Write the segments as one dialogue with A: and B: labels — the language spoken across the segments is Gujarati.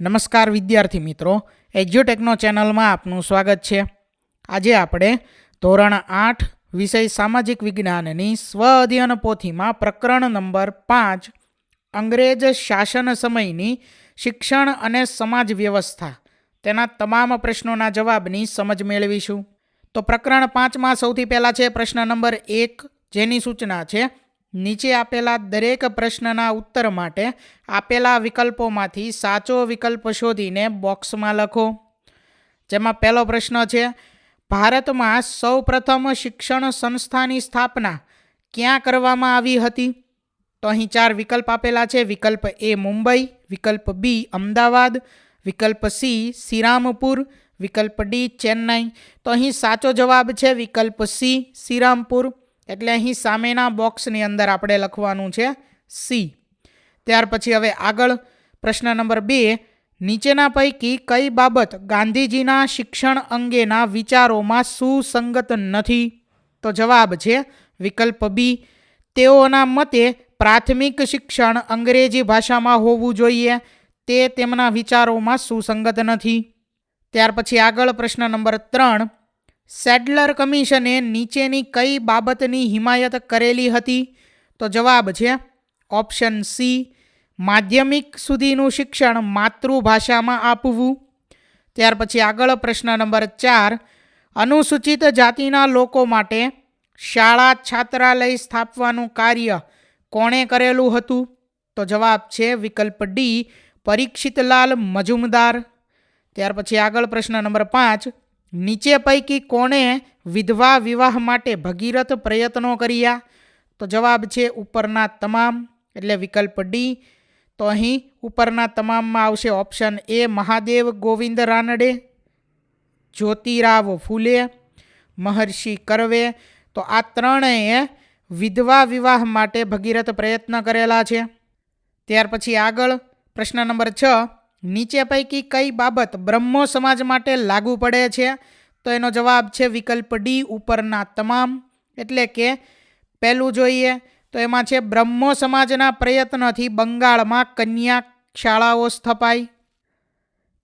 A: નમસ્કાર વિદ્યાર્થી મિત્રો, એજ્યુટેકનો ચેનલમાં આપનું સ્વાગત છે. આજે આપણે ધોરણ આઠ, વિષય સામાજિક વિજ્ઞાનની સ્વ અધ્યયન પોથીમાં પ્રકરણ નંબર પાંચ, અંગ્રેજ શાસન સમયની શિક્ષણ અને સમાજ વ્યવસ્થા. તેના તમામ પ્રશ્નોના જવાબની સમજ મેળવીશું. તો પ્રકરણ પાંચમાં સૌથી પહેલાં છે પ્રશ્ન નંબર એક, જેની સૂચના છે નીચે આપેલા દરેક પ્રશ્નના ઉત્તર માટે આપેલા વિકલ્પોમાંથી સાચો વિકલ્પ શોધીને બોક્સમાં લખો. જેમાં પહેલો પ્રશ્ન છે, ભારતમાં સૌપ્રથમ શિક્ષણ સંસ્થાની સ્થાપના ક્યાં કરવામાં આવી હતી? તો અહીં ચાર વિકલ્પ આપેલા છે. વિકલ્પ એ મુંબઈ, વિકલ્પ બી અમદાવાદ, વિકલ્પ સી શ્રીરામપુર, વિકલ્પ ડી ચેન્નાઈ. તો અહીં સાચો જવાબ છે, વિકલ્પ સી શ્રીરામપુર. એટલે અહીં સામેના બોક્સની અંદર આપણે લખવાનું છે સી. ત્યાર પછી હવે આગળ પ્રશ્ન નંબર બે, નીચેના પૈકી કઈ બાબત ગાંધીજીના શિક્ષણ અંગેના વિચારોમાં સુસંગત નથી? તો જવાબ છે વિકલ્પ બી, તેઓના મતે પ્રાથમિક શિક્ષણ અંગ્રેજી ભાષામાં હોવું જોઈએ, તે તેમના વિચારોમાં સુસંગત નથી. ત્યાર પછી આગળ પ્રશ્ન નંબર ત્રણ સેડલર કમિશને નીચેની કઈ બાબતની હિમાયત કરેલી હતી? તો જવાબ છે ઓપ્શન સી, માધ્યમિક સુધીનું શિક્ષણ માતૃભાષામાં આપવું. ત્યાર પછી આગળ પ્રશ્ન નંબર ચાર, અનુસૂચિત જાતિના લોકો માટે શાળા છાત્રાલય સ્થાપવાનું કાર્ય કોણે કરેલું હતું? તો જવાબ છે વિકલ્પ ડી, પરીક્ષિતલાલ મજુમદાર. ત્યાર પછી આગળ પ્રશ્ન નંબર પાંચ નીચે પૈકી કોણે વિધવા વિવાહ માટે ભગીરથ પ્રયત્નો કર્યા? તો જવાબ છે ઉપરના તમામ, એટલે વિકલ્પ ડી તો અહીં ઉપરના તમામમાં આવશે ઓપ્શન એ મહાદેવ ગોવિંદ રાનડે, જ્યોતિરાવ ફૂલે, મહર્ષિ કરવે. તો આ ત્રણેય વિધવા વિવાહ માટે ભગીરથ પ્રયત્ન કરેલા છે. ત્યાર પછી આગળ પ્રશ્ન નંબર છ. નીચે પૈકી કઈ બાબત બ્રહ્મો સમાજ માટે લાગુ પડે છે? તો એનો જવાબ છે વિકલ્પ ડી, ઉપરના તમામ. એટલે કે પહેલું જોઈએ તો એમાં છે બ્રહ્મો સમાજના પ્રયત્નથી બંગાળમાં કન્યા શાળાઓ સ્થપાઈ.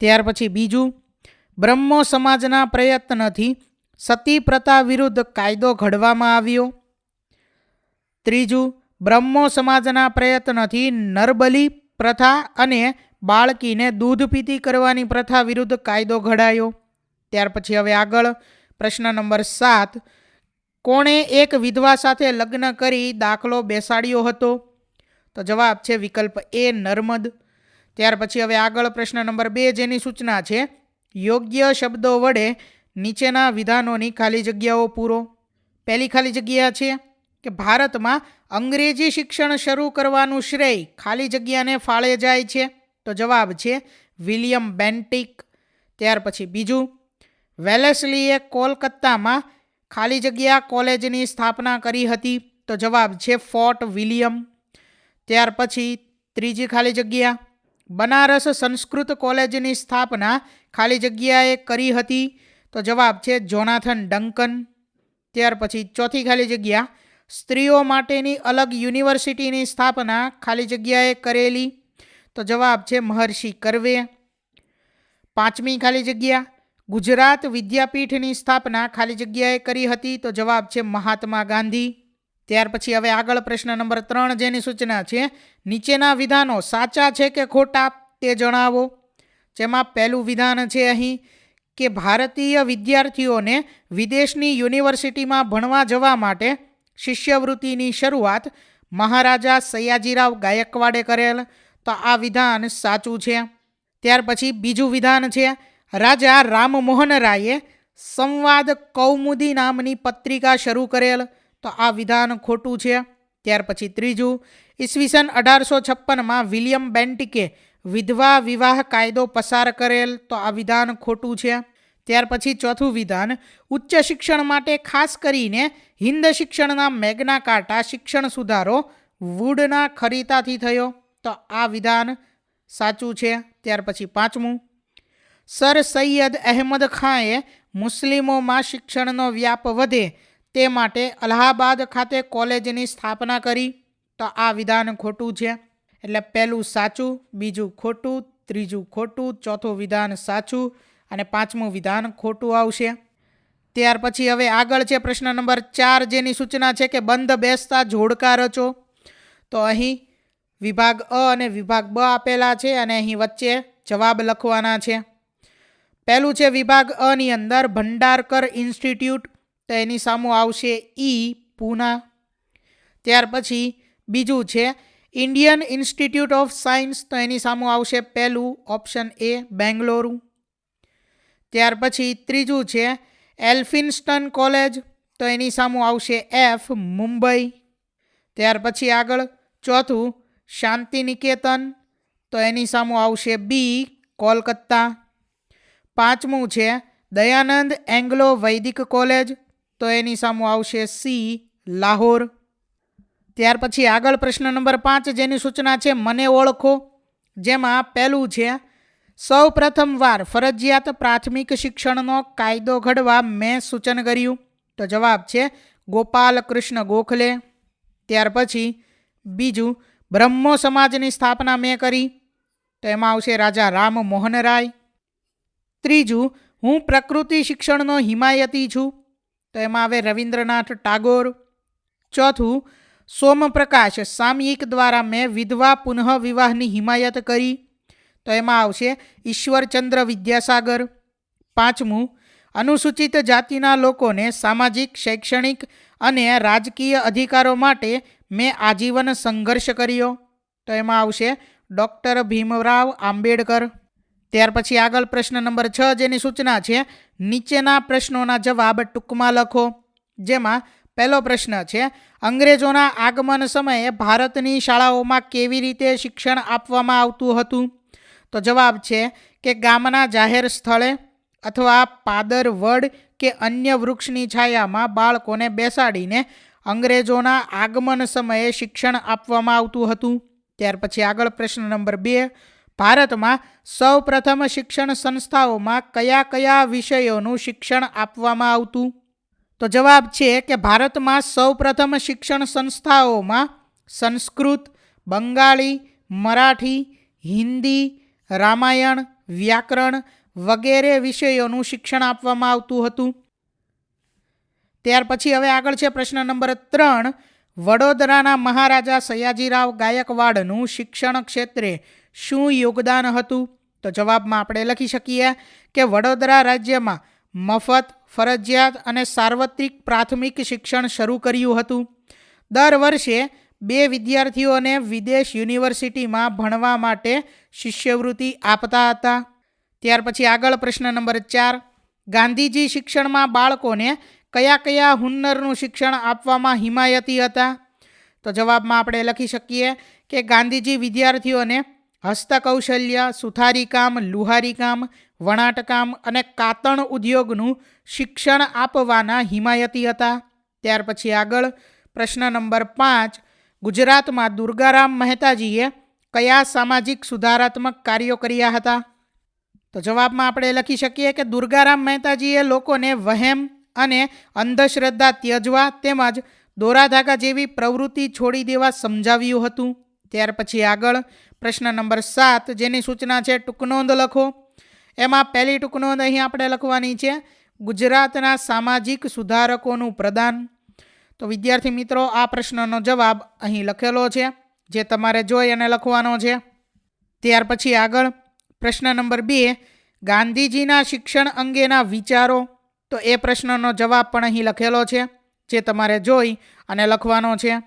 A: ત્યાર પછી બીજું, બ્રહ્મો સમાજના પ્રયત્નથી સતી પ્રથા વિરુદ્ધ કાયદો ઘડવામાં આવ્યો. ત્રીજું, બ્રહ્મો સમાજના પ્રયત્નથી નરબલી પ્રથા અને બાળકીને દૂધ પીતી કરવાની પ્રથા વિરુદ્ધ કાયદો ઘડાયો. ત્યાર પછી હવે આગળ પ્રશ્ન નંબર સાત. કોણે એક વિધવા સાથે લગ્ન કરી દાખલો બેસાડ્યો હતો? તો જવાબ છે વિકલ્પ એ નર્મદ. ત્યાર પછી હવે આગળ પ્રશ્ન નંબર બે જેની સૂચના છે, યોગ્ય શબ્દો વડે નીચેના વિધાનોની ખાલી જગ્યાઓ પૂરો. પહેલી ખાલી જગ્યા છે કે ભારતમાં અંગ્રેજી શિક્ષણ શરૂ કરવાનું શ્રેય ખાલી જગ્યાને ફાળે જાય છે. તો જવાબ છે વિલિયમ બેન્ટિક. ત્યાર પછી બીજું, વેલેસલીએ કોલકાતામાં ખાલી જગ્યા કોલેજની સ્થાપના કરી હતી. તો જવાબ છે ફોર્ટ વિલિયમ. ત્યાર પછી ત્રીજી ખાલી જગ્યા, બનારસ સંસ્કૃત કોલેજની સ્થાપના ખાલી જગ્યાએ કરી હતી. તો જવાબ છે જોનાથન ડંકન. ત્યાર પછી ચોથી ખાલી જગ્યા, સ્ત્રીઓ માટેની અલગ યુનિવર્સિટીની સ્થાપના ખાલી જગ્યાએ કરેલી. તો જવાબ છે મહર્ષિ કરવે. પાંચમી ખાલી જગ્યા. ગુજરાત વિદ્યાપીઠની સ્થાપના ખાલી જગ્યાએ કરી હતી તો જવાબ છે મહાત્મા ગાંધી. ત્યાર પછી હવે આગળ પ્રશ્ન નંબર ત્રણ જેની સૂચના છે, નીચેના વિધાનો સાચા છે કે ખોટા તે જણાવો. જેમાં પહેલું વિધાન છે અહીં કે ભારતીય વિદ્યાર્થીઓને વિદેશની યુનિવર્સિટીમાં ભણવા જવા માટે શિષ્યવૃત્તિની શરૂઆત મહારાજા સયાજીરાવ ગાયકવાડે કરેલ. તો આ વિધાન સાચું છે. ત્યાર પછી બીજું વિધાન છે, રાજા રામમોહન રાયે સંવાદ કૌમુદી નામની પત્રિકા શરૂ કરેલ. તો આ વિધાન ખોટું છે. ત્યાર પછી ત્રીજું, ઈસવીસન અઢારસો છપ્પનમાં વિલિયમ બેન્ટિકે વિધવા વિવાહ કાયદો પસાર કરેલ. તો આ વિધાન ખોટું છે. ત્યાર પછી ચોથું વિધાન, ઉચ્ચ શિક્ષણ માટે ખાસ કરીને હિન્દ શિક્ષણના મેગ્ના કાર્ટા શિક્ષણ સુધારો વુડના ખરીતાથી થયો. તો આ વિધાન સાચું છે. ત્યાર પછી પાંચમું. સર સૈયદ અહેમદ ખાંએ મુસ્લિમોમાં શિક્ષણનો વ્યાપ વધે તે માટે અલ્હાબાદ ખાતે કોલેજની સ્થાપના કરી. તો આ વિધાન ખોટું છે. એટલે પહેલું સાચું, બીજું ખોટું, ત્રીજું ખોટું, ચોથું વિધાન સાચું અને પાંચમું વિધાન ખોટું આવશે. ત્યાર પછી હવે આગળ છે પ્રશ્ન નંબર ચાર, જેની સૂચના છે કે બંધ બેસતા જોડકા રચો. તો અહીં વિભાગ અ અને વિભાગ બ આપેલા છે અને અહીં વચ્ચે જવાબ લખવાના છે. પહેલું છે વિભાગ અની અંદર ભંડારકર ઇન્સ્ટિટ્યૂટ, તો એની સામું આવશે ઈ પૂના. ત્યાર પછી બીજું છે ઇન્ડિયન ઇન્સ્ટિટ્યૂટ ઓફ સાયન્સ, તો એની સામું આવશે પહેલું ઓપ્શન એ બેંગ્લોરુ. ત્યાર પછી ત્રીજું છે એલ્ફિન્સ્ટન કોલેજ, તો એની સામું આવશે એફ મુંબઈ. ત્યાર પછી આગળ ચોથું શાંતિ નિકેતન તો એની સામું આવશે બી કોલકાતા પાંચમું છે, દયાનંદ એંગ્લો વૈદિક કોલેજ. તો એની સામું આવશે સી, લાહોર. ત્યાર પછી આગળ પ્રશ્ન નંબર પાંચ જેની સૂચના છે, મને ઓળખો. જેમાં પહેલું છે, સૌ પ્રથમવાર ફરજિયાત પ્રાથમિક શિક્ષણનો કાયદો ઘડવા મેં સૂચન કર્યું. તો જવાબ છે ગોપાલ કૃષ્ણ ગોખલે. ત્યાર પછી બીજું બ્રહ્મો સમાજની સ્થાપના મેં કરી. તો એમાં આવશે રાજા રામ મોહન રાય. ત્રીજું, હું પ્રકૃતિ શિક્ષણનો હિમાયતી છું. તો એમાં આવે રવિન્દ્રનાથ ટાગોર. ચોથું, સોમપ્રકાશ સામયિક દ્વારા મેં વિધવા પુનઃ વિવાહની હિમાયત કરી. તો એમાં આવશે ઈશ્વરચંદ્ર વિદ્યાસાગર. પાંચમું, અનુસૂચિત જાતિના લોકોને સામાજિક, શૈક્ષણિક અને રાજકીય અધિકારો માટે મેં આજીવન સંઘર્ષ કર્યો. તો એમાં આવશે ડૉક્ટર ભીમરાવ આંબેડકર. ત્યાર પછી આગળ પ્રશ્ન નંબર છ જેની સૂચના છે, નીચેના પ્રશ્નોના જવાબ ટૂંકમાં લખો. જેમાં પહેલો પ્રશ્ન છે, અંગ્રેજોના આગમન સમયે ભારતની શાળાઓમાં કેવી રીતે શિક્ષણ આપવામાં આવતું હતું? તો જવાબ છે કે ગામના જાહેર સ્થળે અથવા પાદર વડ કે અન્ય વૃક્ષની છાયામાં બાળકોને બેસાડીને અંગ્રેજોના આગમન સમયે શિક્ષણ આપવામાં આવતું હતું. ત્યાર પછી આગળ પ્રશ્ન નંબર બે, ભારતમાં સૌ પ્રથમ શિક્ષણ સંસ્થાઓમાં કયા કયા વિષયોનું શિક્ષણ આપવામાં આવતું? તો જવાબ છે કે ભારતમાં સૌ પ્રથમ શિક્ષણ સંસ્થાઓમાં સંસ્કૃત, બંગાળી, મરાઠી, હિન્દી, રામાયણ, વ્યાકરણ વગેરે વિષયોનું શિક્ષણ આપવામાં આવતું હતું. ત્યાર પછી હવે આગળ છે પ્રશ્ન નંબર ત્રણ. વડોદરાના મહારાજા સયાજીરાવ ગાયકવાડનું શિક્ષણ ક્ષેત્રે શું યોગદાન હતું? તો જવાબમાં આપણે લખી શકીએ કે વડોદરા રાજ્યમાં મફત, ફરજિયાત અને સાર્વત્રિક પ્રાથમિક શિક્ષણ શરૂ કર્યું હતું. દર વર્ષે બે વિદ્યાર્થીઓને વિદેશ યુનિવર્સિટીમાં ભણવા માટે શિષ્યવૃત્તિ આપતા હતા. ત્યાર પછી આગળ પ્રશ્ન નંબર ચાર, ગાંધીજી શિક્ષણમાં બાળકોને કયા કયા હુન્નરનું શિક્ષણ આપવામાં હિમાયતી હતા? તો જવાબમાં આપણે લખી શકીએ કે ગાંધીજી વિદ્યાર્થીઓને હસ્તકૌશલ્ય, સુથારીકામ, લુહારીકામ, વણાટકામ અને કાતણ ઉદ્યોગનું શિક્ષણ આપવાના હિમાયતી હતા. ત્યાર પછી આગળ પ્રશ્ન નંબર પાંચ, ગુજરાતમાં દુર્ગારામ મહેતાજીએ કયા સામાજિક સુધારાત્મક કાર્યો કર્યા હતા? તો જવાબમાં આપણે લખી શકીએ કે દુર્ગારામ મહેતાજીએ લોકોને વહેમ અને અંધશ્રદ્ધા ત્યજવા તેમજ દોરાધાગા જેવી પ્રવૃત્તિ છોડી દેવા સમજાવ્યું હતું. ત્યાર પછી આગળ પ્રશ્ન નંબર સાત, જેની સૂચના છે ટૂંકનોંધ લખો. એમાં પહેલી ટૂંકનોંધ અહીં આપણે લખવાની છે, ગુજરાતના સામાજિક સુધારકોનું પ્રદાન. તો વિદ્યાર્થી મિત્રો, આ પ્રશ્નનો જવાબ અહીં લખેલો છે, જે તમારે જોઈ અને લખવાનો છે. ત્યાર પછી આગળ પ્રશ્ન નંબર બે, ગાંધીજીના શિક્ષણ અંગેના વિચારો? તો એ પ્રશ્નનો જવાબ પણ અહીં લખેલો છે, જે તમારે જોઈ અને લખવાનો છે.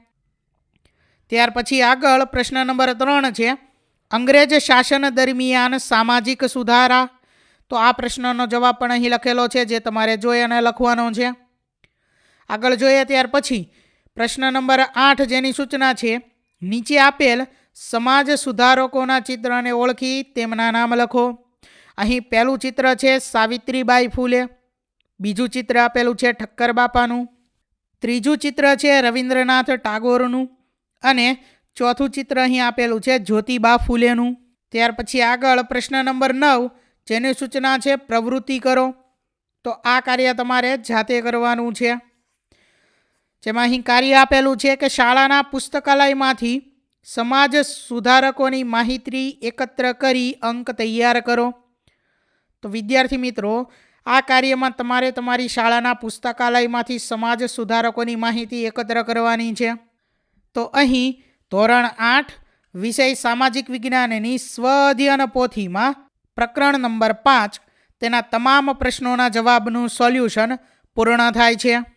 A: ત્યાર પછી આગળ પ્રશ્ન નંબર ત્રણ છે, અંગ્રેજ શાસન દરમિયાન સામાજિક સુધારા? તો આ પ્રશ્નનો જવાબ પણ અહીં લખેલો છે, જે તમારે જોઈ અને લખવાનો છે. આગળ જોઈએ ત્યાર પછી, પ્રશ્ન નંબર આઠ જેની સૂચના છે, નીચે આપેલ સમાજ સુધારકોના ચિત્રને ઓળખી તેમના નામ લખો. અહીં પહેલું ચિત્ર છે સાવિત્રીબાઈ ફૂલે. બીજું ચિત્ર આપેલું છે ઠક્કર બાપાનું. ત્રીજું ચિત્ર છે રવિન્દ્રનાથ ટાગોરનું. અને ચોથું ચિત્ર અહીં આપેલું છે જ્યોતિબા ફૂલેનું. ત્યાર પછી આગળ પ્રશ્ન નંબર નવ, જેની સૂચના છે પ્રવૃત્તિ કરો. તો આ કાર્ય તમારે જાતે કરવાનું છે. જેમાં અહીં કાર્ય આપેલું છે કે શાળાના પુસ્તકાલયમાંથી સમાજ સુધારકોની માહિતી એકત્ર કરી અંક તૈયાર કરો. તો વિદ્યાર્થી મિત્રો, આ કાર્યમાં તમારે તમારી શાળાના પુસ્તકાલયમાંથી સમાજ સુધારકોની માહિતી એકત્ર કરવાની છે. તો અહીં ધોરણ આઠ, વિષય સામાજિક વિજ્ઞાનની સ્વઅધ્યયન પોથીમાં પ્રકરણ નંબર પાંચ, તેના તમામ પ્રશ્નોના જવાબનું સોલ્યુશન પૂર્ણ થાય છે.